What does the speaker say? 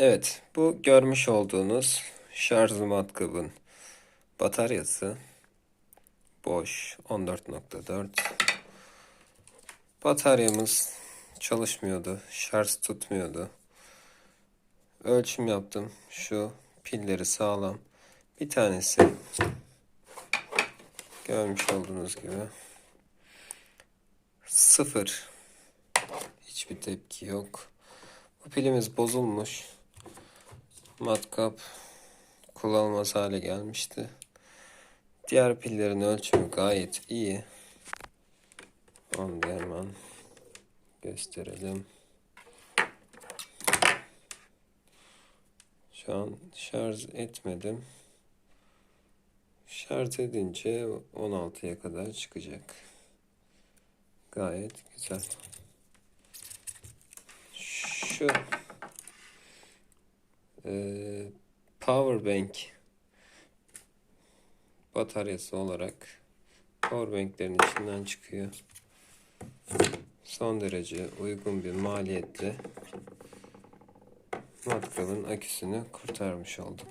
Evet, bu görmüş olduğunuz şarj matkabın bataryası boş 14.4. Bataryamız çalışmıyordu, şarj tutmuyordu. Ölçüm yaptım. Şu pilleri sağlam. Bir tanesi görmüş olduğunuz gibi sıfır. Hiçbir tepki yok. Bu pilimiz bozulmuş. Matkap kullanılmaz hale gelmişti. Diğer pillerin ölçümü gayet iyi. Onu da hemen gösterelim. Şu an şarj etmedim. Şarj edince 16'ya kadar çıkacak. Gayet güzel. Şu eee power bank bataryası olarak power banklerin içinden çıkıyor. Son derece uygun bir maliyetle matkabın aküsünü kurtarmış olduk.